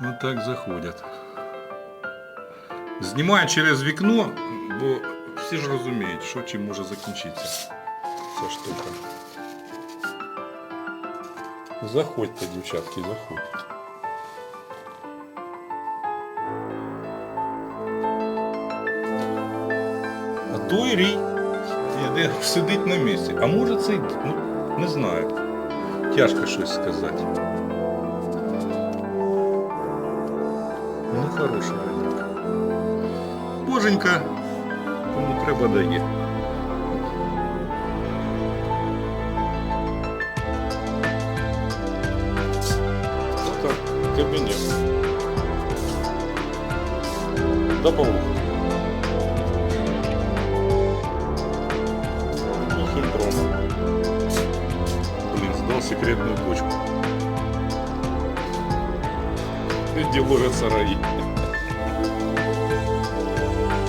Вот так заходять. Знімаю через вікно, бо всі ж розуміють, що чим може закінчитися ця штука. Заходьте, дівчатки, заходьте. А той рій іде, сидить на місці. А може це, й- ну, не знаю. Тяжко щось сказати. Ну, хороша ринка. Боженька, кому треба дає. Это кабинет. До полуха. И. Блин, сдал секретную точку. Где ловят сараи.